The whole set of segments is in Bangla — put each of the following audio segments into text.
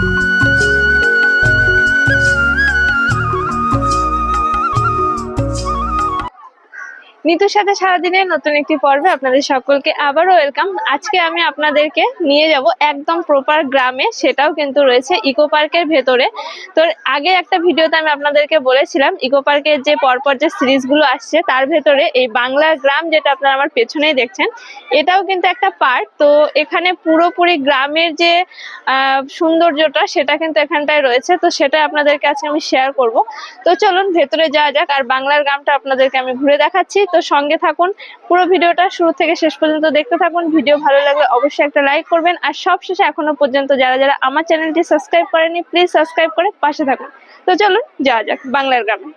Thank you. নিতুর সাথে সারাদিনের নতুন একটি পর্বে আপনাদের সকলকে আবারও ওয়েলকাম আজকে আমি আপনাদেরকে নিয়ে যাব একদম প্রপার গ্রামে, সেটাও কিন্তু রয়েছে ইকো পার্কের ভেতরে। তো আগে একটা ভিডিওতে আমি আপনাদেরকে বলেছিলাম, ইকো পার্কের যে পরপর যে সিরিজগুলো আসছে, তার ভেতরে এই বাংলার গ্রাম যেটা আপনারা আমার পেছনেই দেখছেন, এটাও কিন্তু একটা পার্ক। তো এখানে পুরোপুরি গ্রামের যে সৌন্দর্যটা, সেটা কিন্তু এখানটায় রয়েছে। তো সেটা আপনাদেরকে আজকে আমি শেয়ার করব। তো চলুন ভেতরে যাওয়া যাক, আর বাংলার গ্রামটা আপনাদেরকে আমি ঘুরে দেখাচ্ছি। তো সঙ্গে থাকুন। পুরো ভিডিওটা শুরু থেকে শেষ পর্যন্ত দেখতে থাকুন। ভিডিও ভালো লাগলে অবশ্যই একটা লাইক করবেন। আর সবশেষে এখনও পর্যন্ত যারা যারা আমার চ্যানেলটি সাবস্ক্রাইব করেনি প্লিজ সাবস্ক্রাইব করে পাশে থাকুন। তো চলুন, যাওয়া যাক বাংলার গ্রামে।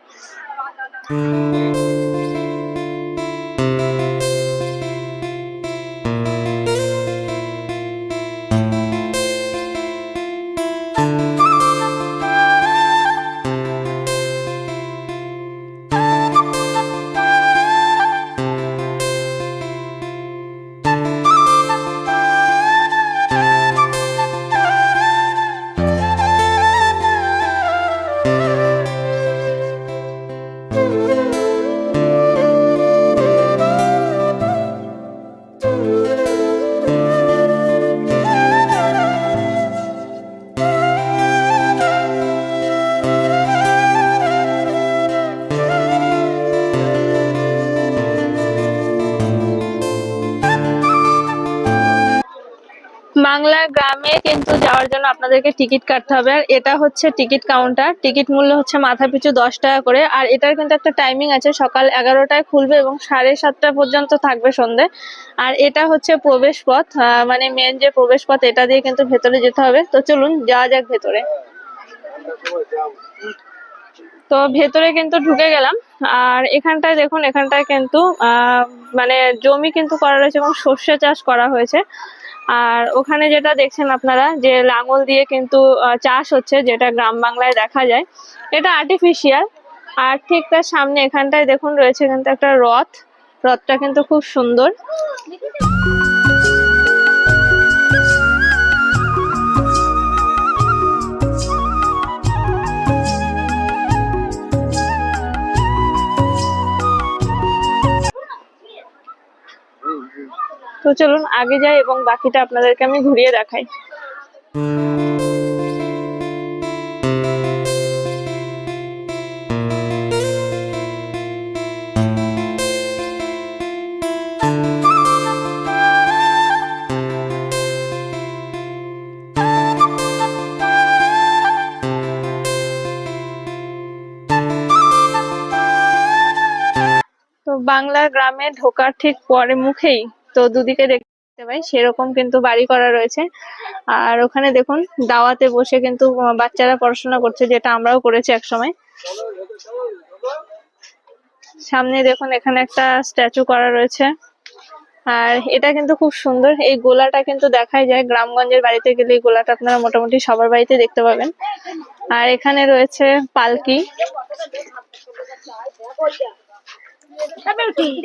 জন্য আপনাদেরকে টিকিট কাটতে হবে। আর এটা হচ্ছে টিকিট কাউন্টার। টিকিট মূল্য হচ্ছে মাথা পিছু দশ টাকা করে। আর এটার কিন্তু একটা টাইমিং আছে, সকাল এগারোটায় খুলবে এবং সাড়ে সাতটা পর্যন্ত থাকবে সন্ধে। আর এটা হচ্ছে প্রবেশ পথ। মানে মেন যে প্রবেশ পথ, এটা দিয়ে কিন্তু ভেতরে যেতে হবে। তো চলুন, যাওয়া যাক ভেতরে। তো ভেতরে কিন্তু ঢুকে গেলাম। আর এখানটায় দেখুন, এখানটায় কিন্তু মানে জমি কিন্তু করা রয়েছে এবং সর্ষে চাষ করা হয়েছে। আর ওখানে যেটা দেখছেন আপনারা, যে লাঙল দিয়ে কিন্তু চাষ হচ্ছে, যেটা গ্রাম বাংলায় দেখা যায়, এটা আর্টিফিশিয়াল আর ঠিক তার সামনে এখানটায় দেখুন, রয়েছে কিন্তু একটা রথ। রথটা কিন্তু খুব সুন্দর। চলুন আগে যাই এবং বাকিটা আপনাদেরকে আমি ঘুরিয়ে দেখাই। তো বাংলার গ্রামে ঢোকার ঠিক পরে মুখেই তো দুদিকে দেখতে পাই, সেরকম কিন্তু বাড়ি করা রয়েছে। আর ওখানে দেখুন, দাওয়াতে বসে কিন্তু বাচ্চারা পড়াশোনা করছে, যেটা আমরাও করেছি একসময়। সামনে দেখুন, এখানে একটা স্ট্যাচু করা রয়েছে। আর এটা কিন্তু খুব সুন্দর, এই গোলাটা কিন্তু দেখাই যায়। গ্রামগঞ্জের বাড়িতে গেলে এই গোলাটা আপনারা মোটামুটি সবার বাড়িতে দেখতে পাবেন। আর এখানে রয়েছে পালকি।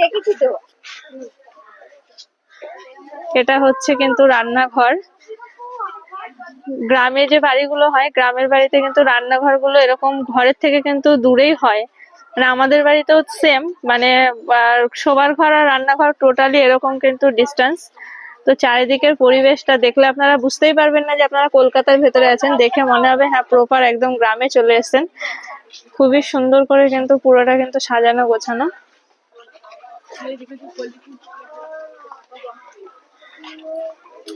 দেখেছি তো। এটা হচ্ছে কিন্তু রান্নাঘর। গ্রামে যে বাড়িগুলো হয়, গ্রামের বাড়িতে কিন্তু রান্নাঘরগুলো এরকম ঘরের থেকে কিন্তু দূরেই হয়। মানে আমাদের বাড়িতেও সেম মানে শোবার ঘর আর রান্নাঘর টোটালি এরকম কিন্তু ডিস্টেন্স তো চারিদিকের পরিবেশটা দেখলে আপনারা বুঝতেই পারবেন না যে আপনারা কলকাতার ভেতরে আছেন। দেখে মনে হবে হ্যাঁ প্রপার একদম গ্রামে চলে এসেছেন। খুবই সুন্দর করে কিন্তু পুরোটা কিন্তু সাজানো গোছানো। Thank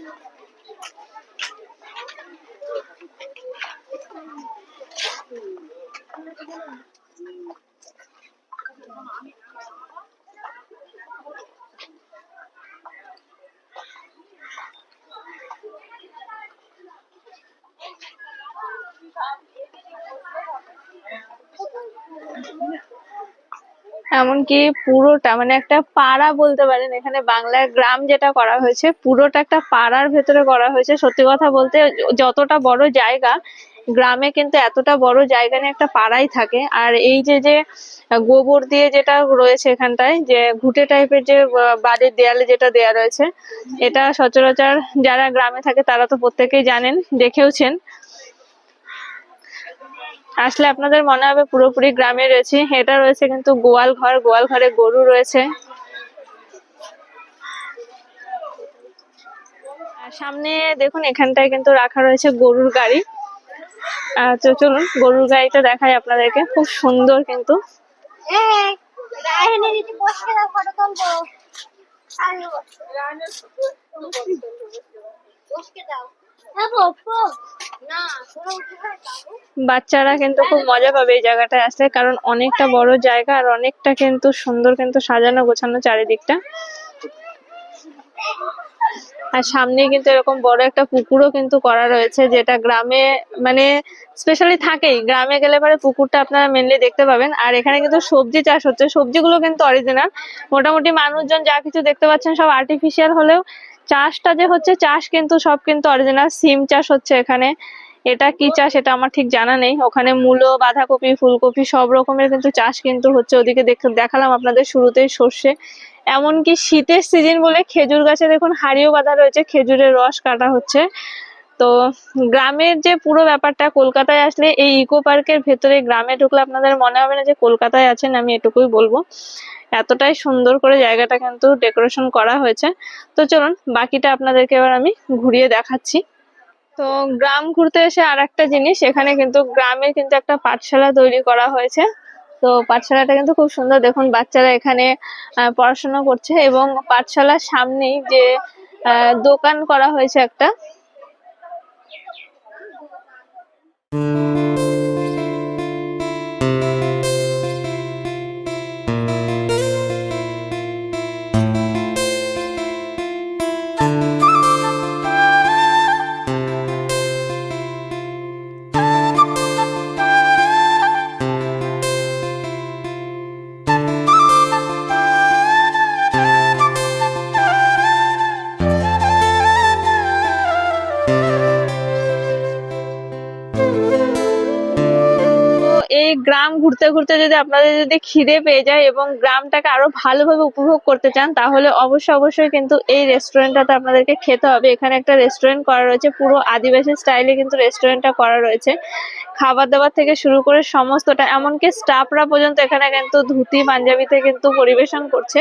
you. এমনকি পুরোটা মানে একটা পাড়া বলতে পারেন, এখানে বাংলার গ্রাম যেটা করা হয়েছে, পুরোটা একটা পাড়ার ভেতরে করা হয়েছে। সত্যি কথা বলতে, যতটা বড় জায়গা, গ্রামে কিন্তু এতটা বড় জায়গা নিয়ে একটা পাড়াই থাকে। আর এই যে যে গোবর দিয়ে যেটা রয়েছে এখানটায়, যে ঘুটে টাইপের যে বাড়ির দেয়ালে যেটা দেয়া রয়েছে, এটা সচরাচর যারা গ্রামে থাকে, তারা তো প্রত্যেকেই জানেন, দেখেওছেন। আসলে আপনাদের মনে হবে পুরোপুরি গ্রামে রয়েছে এটা রয়েছে কিন্তু গোয়াল ঘর গোয়াল ঘরে গরু রয়েছে আর সামনে দেখুন এখানটায় কিন্তু রাখা রয়েছে গরুর গাড়ি তো চলুন গরুর গাড়িটা দেখাই আপনাদেরকে খুব সুন্দর কিন্তু দাও, বাচ্চারা কিন্তু খুব মজা পাবে এই জায়গাটায় আসলে কারণ অনেকটা বড় জায়গা আর অনেকটা কিন্তু সুন্দর কিন্তু সাজানো গোছানো চারিদিকটা। আর সামনে কিন্তু এরকম বড় একটা পুকুরও কিন্তু করা রয়েছে, যেটা গ্রামে মানে স্পেশালি থাকেই। গ্রামে গেলে পরে পুকুরটা আপনারা মেনলি দেখতে পাবেন। আর এখানে কিন্তু সবজি চাষ হচ্ছে। সবজিগুলো কিন্তু অরিজিনাল মোটামুটি মানুষজন যা কিছু দেখতে পাচ্ছেন সব আর্টিফিশিয়াল হলেও চাষটা যে হচ্ছে, চাষ কিন্তু সব কিন্তু অরিজিনাল সিম চাষ হচ্ছে এখানে। এটা কি চাষ এটা আমার ঠিক জানা নেই। ওখানে মূলো, বাঁধাকপি, ফুলকপি সব রকমের কিন্তু চাষ কিন্তু হচ্ছে ওদিকে দেখ- দেখালাম আপনাদের শুরুতেই সর্ষে। এমনকি শীতের সিজন বলে খেজুর গাছে দেখুন, হাড়িও বাঁধা রয়েছে, খেজুরের রস কাটা হচ্ছে। তো গ্রামের যে পুরো ব্যাপারটা, কলকাতায় আসলে এই ইকো পার্কের ভেতরে গ্রামে ঢুকলে আপনাদের মনে হবে না যে কলকাতায় আছেন, আমি এটুকুই বলব। এতটাই সুন্দর করে জায়গাটা কিন্তু ডেকোরেশন করা হয়েছে। তো চলুন, বাকিটা আপনাদেরকে এবার আমি ঘুরিয়ে দেখাচ্ছি। তো গ্রাম ঘুরতে এসে আর একটা জিনিস, এখানে কিন্তু গ্রামে কিন্তু একটা পাঠশালা তৈরি করা হয়েছে। তো পাঠশালাটা কিন্তু খুব সুন্দর, দেখুন বাচ্চারা এখানে পড়াশোনা করছে এবং পাঠশালার সামনেই যে দোকান করা হয়েছে একটা তো গ্রাম ঘুরতে ঘুরতে যদি আপনাদের যদি খিদে পেয়ে যায় এবং গ্রামটাকে আরও ভালোভাবে উপভোগ করতে চান, তাহলে অবশ্যই অবশ্যই কিন্তু এই রেস্টুরেন্টটাতে আপনাদেরকে খেতে হবে। এখানে একটা রেস্টুরেন্ট করা রয়েছে, পুরো আদিবাসী স্টাইলে কিন্তু রেস্টুরেন্টটা করা রয়েছে। খাবার দাবার থেকে শুরু করে সমস্তটা, এমনকি স্টাফরা পর্যন্ত এখানে কিন্তু ধুতি, পাঞ্জাবিতে কিন্তু পরিবেশন করছে।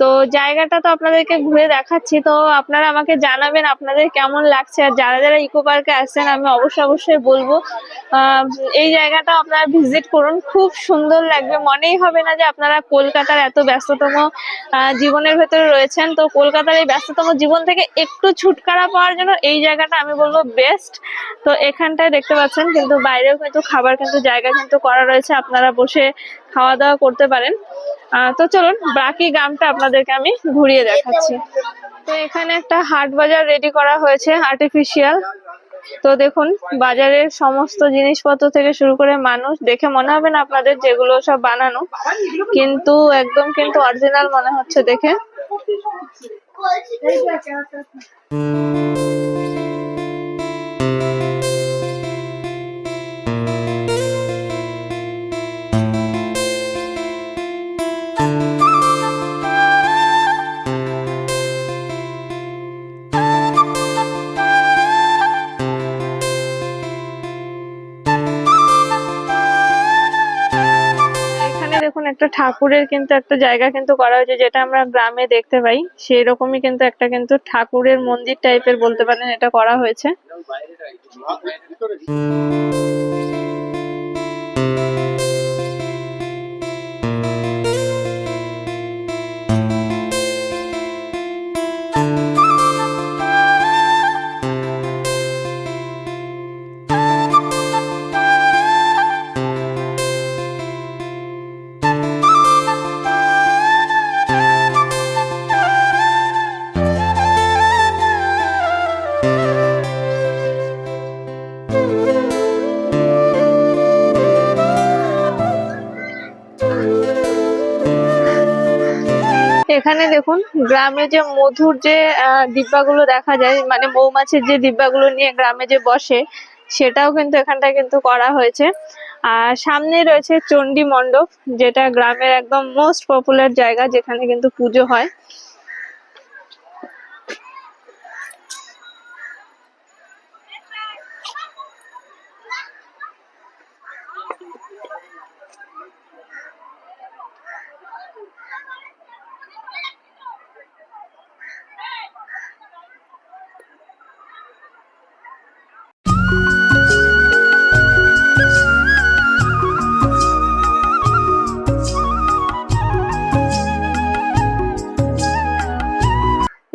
তো জায়গাটা তো আপনাদেরকে ঘুরে দেখাচ্ছি। তো আপনারা আমাকে জানাবেন আপনাদের কেমন লাগছে আর যারা যারা ইকো পার্কে আসছেন, আমি অবশ্যই অবশ্যই বলব। এই জায়গাটা আপনারা ভিজিট করুন। খুব সুন্দর লাগবে। মনেই হবে না যে আপনারা কলকাতার এত ব্যস্ততম জীবনের ভেতরে রয়েছেন। তো কলকাতার এই ব্যস্ততম জীবন থেকে একটু ছুটকারা পাওয়ার জন্য এই জায়গাটা আমি বলব বেস্ট। তো এখানটায় দেখতে পাচ্ছেন, কিন্তু বাইরেও কিন্তু খাবার, কিন্তু জায়গা কিন্তু করা রয়েছে। আপনারা বসে খাওয়া দাওয়া করতে পারেন। তো চলুন, বাকি গ্রামটা আপনাদেরকে আমি ঘুরিয়ে দেখাচ্ছি। তো এখানে একটা হাট বাজার রেডি করা হয়েছে আর্টিফিশিয়াল তো দেখুন, বাজারের সমস্ত জিনিসপত্র থেকে শুরু করে মানুষ, দেখে মনে হবে না আপনাদের যেগুলো সব বানানো, কিন্তু একদম কিন্তু অরিজিনাল মনে হচ্ছে দেখে। একটা ঠাকুরের কিন্তু একটা জায়গা কিন্তু করা হয়েছে যেটা আমরা গ্রামে দেখতে পাই। সেই রকমই কিন্তু একটা কিন্তু ঠাকুরের মন্দির টাইপের বলতে পারেন এটা করা হয়েছে। এখানে দেখুন, গ্রামে যে মধুর যে ডিব্বাগুলো দেখা যায় মানে মৌমাছির যে ডিব্বাগুলো নিয়ে গ্রামে যে বসে, সেটাও কিন্তু এখানটা কিন্তু করা হয়েছে। আর সামনে রয়েছে চণ্ডী মণ্ডপ, যেটা গ্রামের একদম মোস্ট পপুলার জায়গা, যেখানে কিন্তু পুজো হয়।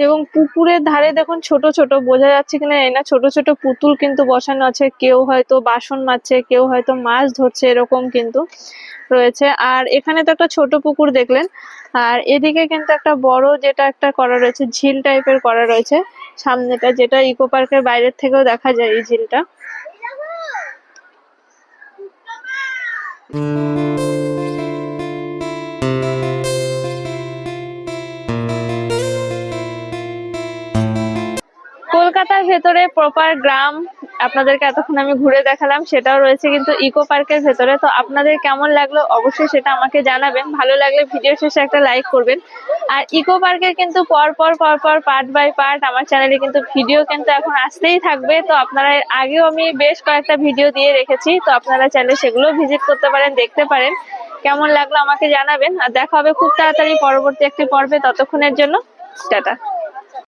এবং পুকুরের ধারে দেখুন ছোট ছোট, বোঝা যাচ্ছে কিনা না, ছোট ছোট পুতুল কিন্তু বসানো আছে, কেউ হয়তো বাসন মাজছে, কেউ হয়তো মাছ ধরছে, এরকম কিন্তু রয়েছে। আর এখানে তো একটা ছোট পুকুর দেখলেন, আর এদিকে কিন্তু একটা বড় যেটা একটা করা রয়েছে, ঝিল টাইপের করা রয়েছে। সামনেটা যেটা ইকো পার্কের বাইরের থেকেও দেখা যায় এই ঝিলটা। কলকাতার ভেতরে প্রপার গ্রাম আপনাদেরকে এতক্ষণ আমি ঘুরে দেখালাম, সেটাও রয়েছে কিন্তু ইকো পার্কের ভেতরে। তো আপনাদের কেমন লাগল অবশ্যই সেটা আমাকে জানাবেন। ভালো লাগলে ভিডিও শেষে একটা লাইক করবেন। আর ইকো পার্কের কিন্তু পর পর পর পর পার্ট বাই পার্ট আমার চ্যানেলে কিন্তু ভিডিও কিন্তু এখন আসতেই থাকবে। তো আপনারা আগেও আমি বেশ কয়েকটা ভিডিও দিয়ে রেখেছি। তো আপনারা চাইলে সেগুলো ভিজিট করতে পারেন, দেখতে পারেন। কেমন লাগল আমাকে জানাবেন। আর দেখা হবে খুব তাড়াতাড়ি পরবর্তী একটি পর্বে। ততক্ষণের জন্য টাটা।